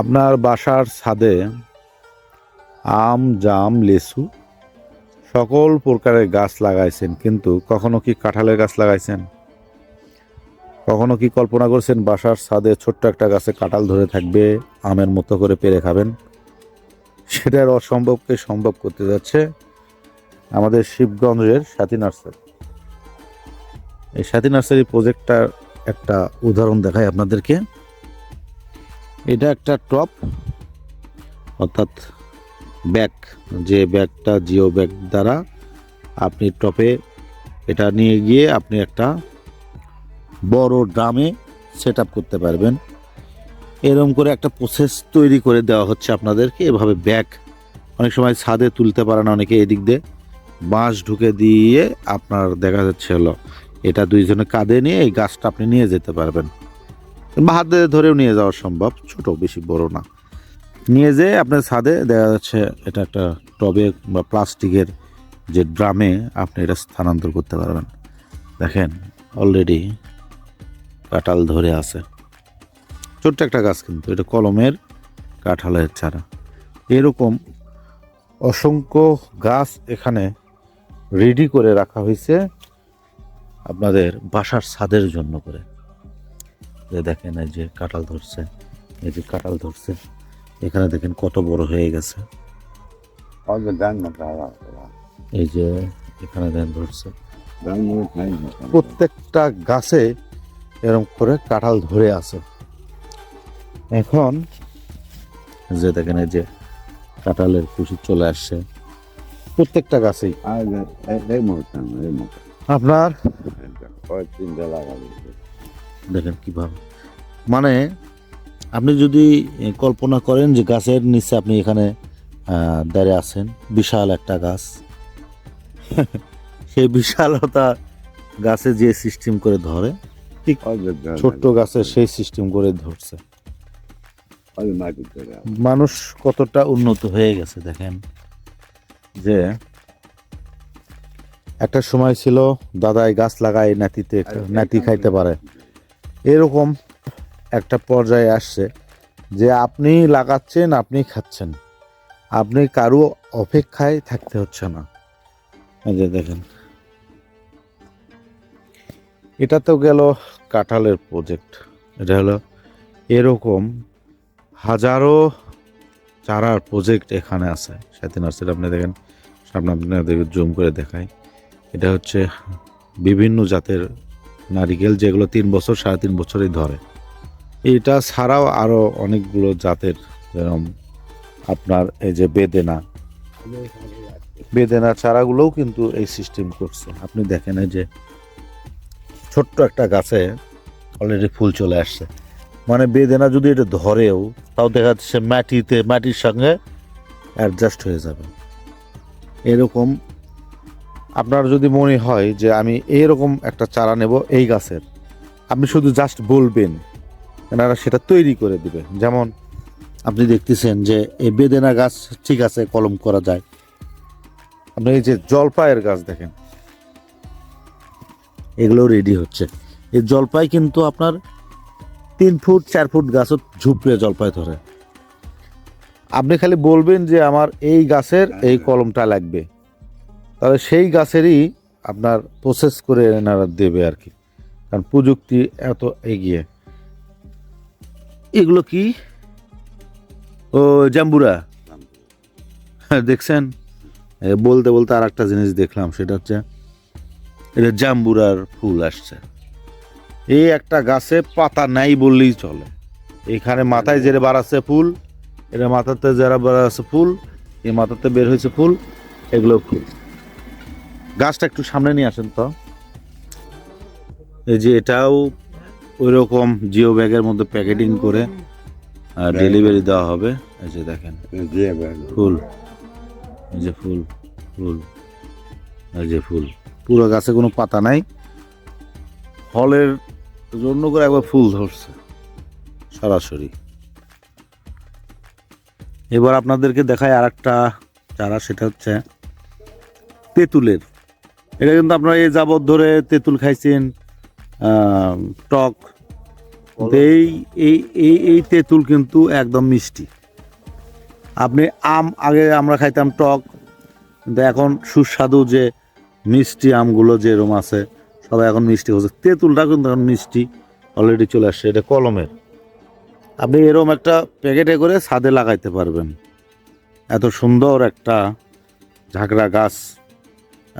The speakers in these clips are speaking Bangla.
আপনার বাসার ছাদে আম, জাম লেসু সকল প্রকারের গাছ লাগাইছেন, কিন্তু কখনো কি কাঁঠালের গাছ লাগাইছেন? কখনো কি কল্পনা করছেন বাসার ছাদে ছোট্ট একটা গাছে কাঁঠাল ধরে থাকবে, আমের মতো করে পেরে খাবেন? সেটার অসম্ভবকে সম্ভব করতে যাচ্ছে আমাদের শিবগঞ্জের সাথী নার্সারি। এই সাথী নার্সারি প্রজেক্টটার একটা উদাহরণ দেখায় আপনাদেরকে। এটা একটা টপ, অর্থাৎ ব্যাগ, যে ব্যাগটা জিও ব্যাগ দ্বারা আপনি টপে এটা নিয়ে গিয়ে আপনি একটা বড় ড্রামে সেট করতে পারবেন। এরকম করে একটা প্রসেস তৈরি করে দেওয়া হচ্ছে আপনাদেরকে। এভাবে ব্যাগ অনেক সময় ছাদে তুলতে পারে না অনেকে এদিক দিয়ে। বাঁশ ঢুকে দিয়ে আপনার দেখা যাচ্ছে হলো, এটা দুইজনে কাঁধে নিয়ে এই গাছটা আপনি নিয়ে যেতে পারবেন। বা হাতে ধরেও নিয়ে যাওয়া সম্ভব, ছোট, বেশি বড় না। নিয়ে যেয়ে আপনার ছাদে, দেখা যাচ্ছে এটা একটা টবে বা প্লাস্টিকের যে ড্রামে আপনি এটা স্থানান্তর করতে পারবেন। দেখেন অলরেডি কাঁঠাল ধরে আছে। ছোট্ট একটা গাছ কিন্তু, এটা কলমের কাঁঠালের চারা। এরকম অসংখ্য গাছ এখানে রেডি করে রাখা হয়েছে আপনাদের বাসার ছাদের জন্য করে। দেখেন এই যে কাঁঠাল ধরছে এই যে কাঁঠাল ধরছে এখানে দেখেন কত বড় হয়ে গেছে। এই যে এখানে দেখেন ধরছে। প্রত্যেকটা গাছে এরকম করে কাঁঠাল ধরে আছে। এখন যে দেখেন এই যে কাঁঠালের কুশি চলে আসছে প্রত্যেকটা গাছেই. আপনার? দেখেন কীভাবে। মানে আপনি যদি কল্পনা করেন যে গাছের নিচে আপনি এখানে দাঁড়িয়ে আছেন বিশাল একটা গাছ। সেই বিশালতা গাছে যে সিস্টেম করে ধরে dá. ছোট্ট গাছে সেই সিস্টেম করে ধরছে. মানুষ কতটা উন্নত হয়ে গেছে দেখেন। যে একটা সময় ছিল দাদাই গাছ লাগায় নাতিতে নাতি খাইতে পারে। এরকম একটা পর্যায়ে আসছে যে আপনি লাগাচ্ছেন, আপনি খাচ্ছেন। আপনি কারও অপেক্ষায় থাকতে হচ্ছে না। যে দেখেন। এটা তো গেল কাঁঠালের প্রজেক্ট এটা হলো এরকম হাজারো চারার প্রজেক্ট এখানে আছে। সাথে নার্সারি আপনি দেখেন, সামনে আপনাদের জুম করে দেখায় এটা হচ্ছে বিভিন্ন জাতের নারিকেল যেগুলো তিন বছর, সাড়ে তিন বছরই ধরে। এটা ছাড়াও আরও অনেকগুলো জাতের, যেরকম আপনার এই যে বেদেনা। বেদেনা চারাগুলোও কিন্তু এই সিস্টেম করছে। আপনি দেখেন এই যে ছোট্ট একটা গাছে অলরেডি ফুল চলে আসছে। মানে বেদেনা যদি এটা ধরেও, তাও দেখা যাচ্ছে মাটিতে, মাটির সঙ্গে অ্যাডজাস্ট হয়ে যাবে। এরকম আপনার যদি মনে হয় যে আমি এরকম একটা চারা নেব এই গাছের আপনি শুধু জাস্ট বলবেন এনারা সেটা তৈরি করে দিবে। যেমন আপনি দেখতেছেন যে এই বেদেনা গাছ ঠিক আছে কলম করা যায়। আপনি এই যে জলপাইয়ের গাছ দেখেন এগুলো রেডি হচ্ছে। এই জলপাই কিন্তু আপনার তিন ফুট চার ফুট গাছও ঝুপড়ে জলপাই ধরে। আপনি খালি বলবেন যে আমার এই গাছের এই কলমটা লাগবে। তাহলে সেই গাছেরই আপনার প্রসেস করে এনারা দেবে আর কি। কারণ প্রযুক্তি এত এগিয়ে। এগুলো কি? ও জাম্বুরা। হ্যাঁ, দেখছেন? বলতে বলতে আর একটা জিনিস দেখলাম সেটা হচ্ছে এটা জাম্বুরার ফুল আসছে। এই একটা গাছে পাতা নাই বললেই চলে। এখানে মাথায় যেটা বাড়াচ্ছে ফুল এটা মাথাতে যারা বাড়াচ্ছে ফুল এই মাথাতে বের হয়েছে ফুল এগুলো ফুল। গাছটা একটু সামনে নিয়ে আসেন তো। এই যে এটাও ওই রকম জিও ব্যাগের মধ্যে প্যাকেটিং করে ডেলিভারি দেওয়া হবে। এই যে দেখেন। ফুল। এই যে ফুল ফুল। এই যে ফুল। পুরো গাছে কোনো পাতা নাই। ফলের জন্য করে একবার ফুল ধরছে সরাসরি। এবার আপনাদেরকে দেখায় আর একটা চারা সেটা হচ্ছে তেঁতুলের। এটা কিন্তু আপনারা এই যাবৎ ধরে তেঁতুল খাইছেন টক। এই এই এই এই তেঁতুল কিন্তু একদম মিষ্টি। আপনি আম আগে আমরা খাইতাম টক কিন্তু এখন সুস্বাদু যে মিষ্টি আমগুলো যেরকম আছে সবাই এখন মিষ্টি হচ্ছে তেঁতুলটা কিন্তু এখন মিষ্টি অলরেডি চলে আসছে এটা কলমের। আপনি এরকম একটা প্যাকেটে করে ছাদে লাগাইতে পারবেন। এত সুন্দর একটা ঝাঁকড়া গাছ।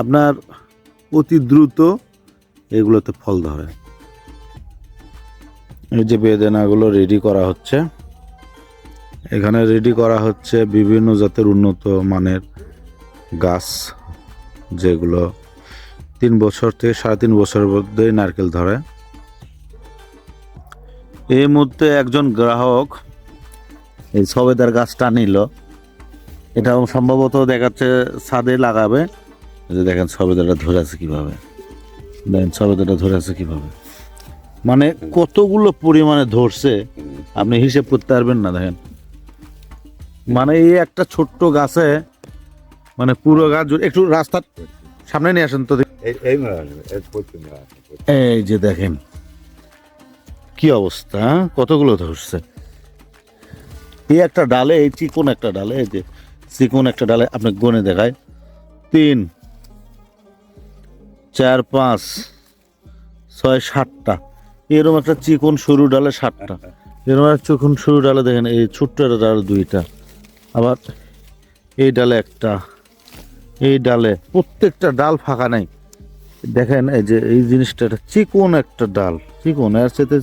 আপনার অতি দ্রুত এগুলোতে ফল ধরে। এই যে বেদানাগুলো রেডি করা হচ্ছে। এখানে রেডি করা হচ্ছে বিভিন্ন জাতের উন্নত মানের গাছ, যেগুলো তিন বছর থেকে সাড়ে তিন বছরের মধ্যে নারকেল ধরে। এই মুহূর্তে একজন গ্রাহক এই সবেদার গাছটা নিল। এটা সম্ভবত দেখাচ্ছে ছাদে লাগাবে। যে দেখেন সবেদাটা ধরে আছে কীভাবে? দেখেন সবেদাটা ধরে আছে কীভাবে? মানে কতগুলো পরিমাণে ধরছে আপনি হিসেব করতে পারবেন না দেখেন। মানে এই একটা ছোট্ট গাছে মানে পুরো গাছ একটু রাস্তার সামনে নিয়ে আসেন তো এই যে দেখেন কি অবস্থা হ্যাঁ? কতগুলো ধরছে। এই একটা ডালে এই চিকন একটা ডালে এই যে চিকন একটা ডালে আপনি গনে দেখায় তিন চার, পাঁচ, ছয়, সাতটা। এরকম একটা চিকন সরু ডালে সাতটা। এরকম একটা চিকন সরু ডালে দেখেন, এই ছোট্ট একটা ডালে দুইটা। আবার এই ডালে একটা। এই ডালে প্রত্যেকটা ডাল ফাঁকা নাই। দেখেন, এই যে এই জিনিসটা একটা চিকন একটা ডাল। চিকন, এর সাথে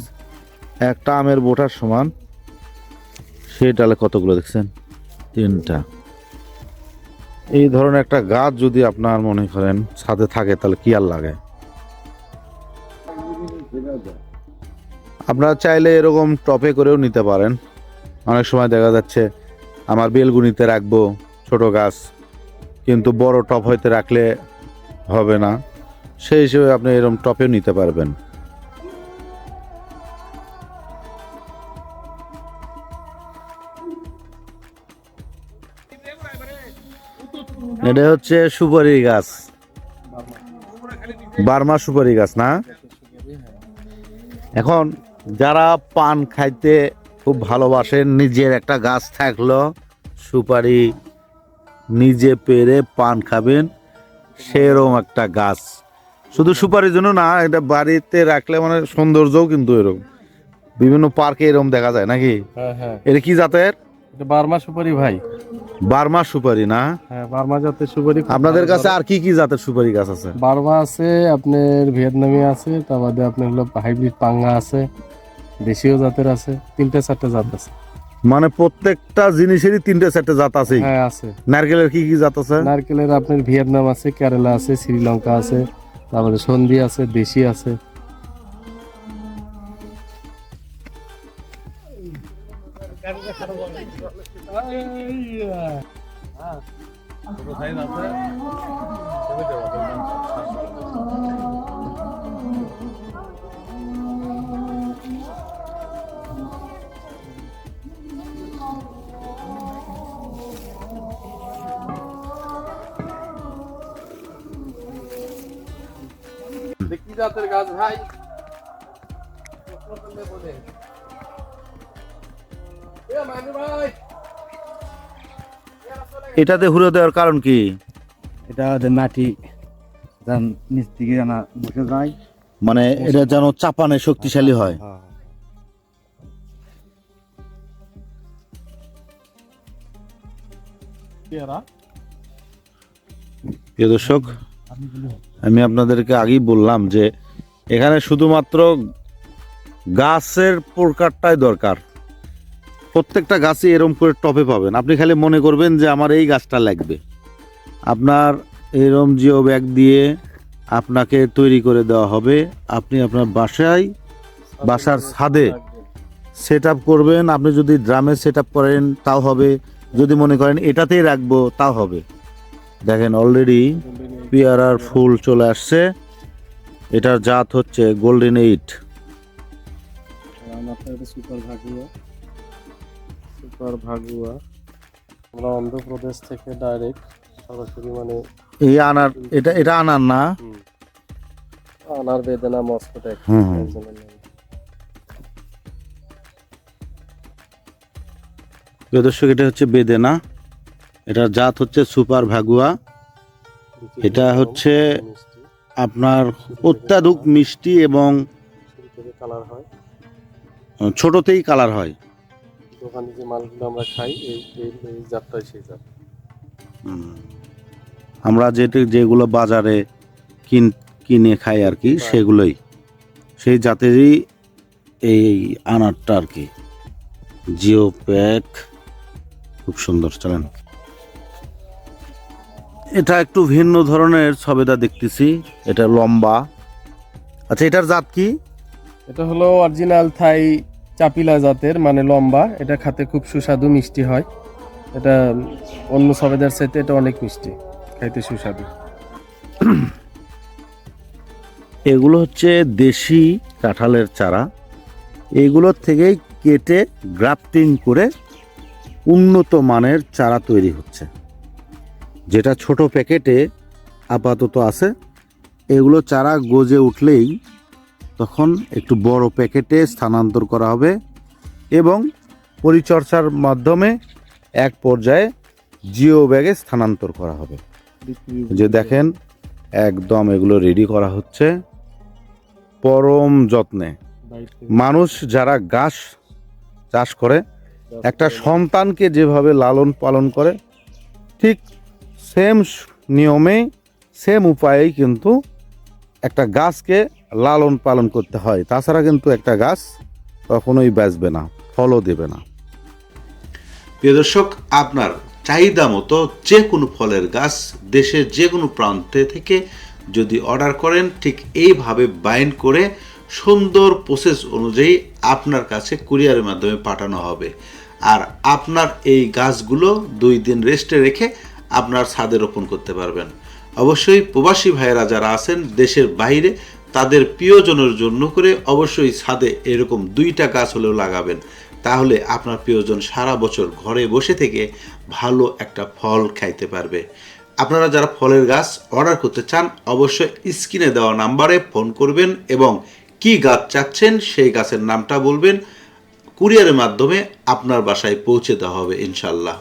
একটা আমের বোটার সমান। সেই ডালে কতগুলো দেখছেন? তিনটা। এই ধরনের একটা গাছ যদি আপনার মনে করেন ছাদে থাকে, তাহলে কি আর লাগে? আপনারা চাইলে এরকম টপে করেও নিতে পারেন। অনেক সময় দেখা যাচ্ছে, আমার বেলগুনিতে রাখব ছোট গাছ, কিন্তু বড় টপ হইতে রাখলে হবে না। সেই হিসেবে আপনি এরকম টপেও নিতে পারবেন। এটা হচ্ছে সুপারি গাছ। বার্মা সুপারি গাছ না? এখন যারা পান খাইতে খুব ভালোবাসেন নিজের একটা গাছ থাকল সুপারি নিজে পেরে পান খাবেন সেরকম একটা গাছ। শুধু সুপারির জন্য না এটা বাড়িতে রাখলে মানে সৌন্দর্যও কিন্তু এরকম। বিভিন্ন পার্কে এরকম দেখা যায় নাকি? হ্যাঁ হ্যাঁ। এটা কি জাতের? বার্মা সুপারি ভাই। বার্মা সুপারি না? হ্যাঁ বার্মা জাতের সুপারি আপনাদের কাছে আর কি কি জাতের সুপারি গাছ আছে? বার্মা আছে আপনার ভিয়েতনামি আছে তার বাদে আপনার হলো হাইব্রিড পাঙ্গা আছে দেশীয় জাতের আছে তিনটে চারটে জাত আছে। মানে প্রত্যেকটা জিনিসেরই তিনটে চারটে জাত আছে হ্যাঁ আছে। নারকেলের কি কি জাত আছে? নারকেলের আপনার ভিয়েতনাম আছে কেরালা আছে শ্রীলঙ্কা আছে তারপরে সন্ধি আছে দেশি আছে। Ja, meine de var. এটাতে হুড়ো দেওয়ার কারণ কি? এটা ওদের মাটি নিচ থেকে জানা বসে যায়। মানে এটা যেন চাপানে শক্তিশালী হয়। প্রিয় দর্শক আমি আপনাদেরকে আগেই বললাম যে এখানে শুধুমাত্র গাছের প্রকারটাই দরকার। প্রত্যেকটা গাছই এরম করে টপে পাবেন। আপনি খালি মনে করবেন যে আমার এই গাছটা লাগবে। আপনার এরম জিও ব্যাগ দিয়ে আপনাকে তৈরি করে দেওয়া হবে। আপনি আপনার বাসায়, বাসার ছাদে সেট করবেন। আপনি যদি ড্রামে সেট করেন, তাও হবে। যদি মনে করেন এটাতেই রাখব, তাও হবে। দেখেন অলরেডি পেয়ারার ফুল চলে আসছে। এটার জাত হচ্ছে golden eight super Pushkar Bhagua. আমরা অন্ধ্রপ্রদেশ থেকে ডাইরেক্ট সরাসরি মানে এই আনার এটা এটা আনার না? আনার বেদনা মস্ত প্রিয় দর্শক এটা হচ্ছে বেদেনা। এটার জাত হচ্ছে সুপার ভাগুয়া। এটা হচ্ছে আপনার অত্যাধিক মিষ্টি এবং ছোটতেই কালার হয়। দোকানে যে মালগুলো আমরা খাই এই এই জাতটাই সেই জাত। আমরা যেটি যেগুলো বাজারে কিন কিনে খাই আর কি সেগুলোই। সেই জাতেরই এই আনারটা আর কি। Jio pack. খুব সুন্দর চলেন এটা একটু ভিন্ন ধরনের সবেদা দেখতেছি। এটা লম্বা। আচ্ছা এটার জাত কি? এটা হলো অরিজিনাল থাই চাপিলা জাতের মানে লম্বা, এটা খেতে খুব সুস্বাদু, মিষ্টি হয়। এটা অন্য সবেদার সাথে এটা অনেক মিষ্টি, খাইতে সুস্বাদু। এগুলো হচ্ছে দেশি কাঁঠালের চারা। এগুলোর থেকেই কেটে গ্রাফটিং করে উন্নত মানের চারা তৈরি হচ্ছে। যেটা ছোট প্যাকেটে আপাতত আছে। এগুলো চারা গজে উঠলেই তখন একটু বড় প্যাকেটে স্থানান্তর করা হবে এবং পরিচর্যার মাধ্যমে এক পর্যায়ে জিও ব্যাগে স্থানান্তর করা হবে। যে দেখেন, একদম এগুলো রেডি করা হচ্ছে। পরম যত্নে। মানুষ যারা গাছ চাষ করে, একটা সন্তানকে যেভাবে লালন পালন করে, ঠিক সেম নিয়মে সেম উপায়েই কিন্তু একটা গাছকে লালন পালন করতে হয়। তাছাড়া কিন্তু একটা গাছ কখনোই বাঁচবে না, ফলও দেবে না। প্রিয় দর্শক, আপনার চাহিদা মতো যে কোনো ফলের গাছ দেশের যে কোনো প্রান্তে থেকে যদি অর্ডার করেন, ঠিক এইভাবে বাইন্ড করে সুন্দর প্রসেস অনুযায়ী আপনার কাছে কুরিয়ারের মাধ্যমে পাঠানো হবে। আর আপনার এই গাছগুলো দুই দিন রেস্টে রেখে আপনার ছাদে রোপণ করতে পারবেন। অবশ্যই প্রবাসী ভাইয়েরা যারা আছেন, দেশের বাইরে তাদের প্রিয়জনের জন্য করে অবশ্যই ছাদে এরকম দুইটা গাছ হলেও লাগাবেন। তাহলে আপনার প্রিয়জন সারা বছর ঘরে বসে থেকে ভালো একটা ফল খাইতে পারবে। আপনারা যারা ফলের গাছ অর্ডার করতে চান, অবশ্যই স্ক্রিনে দেওয়া নাম্বারে ফোন করবেন এবং কি গাছ চাচ্ছেন সেই গাছের নামটা বলবেন। কুরিয়ারের মাধ্যমে আপনার বাসায় পৌঁছে দেওয়া হবে ইনশাল্লাহ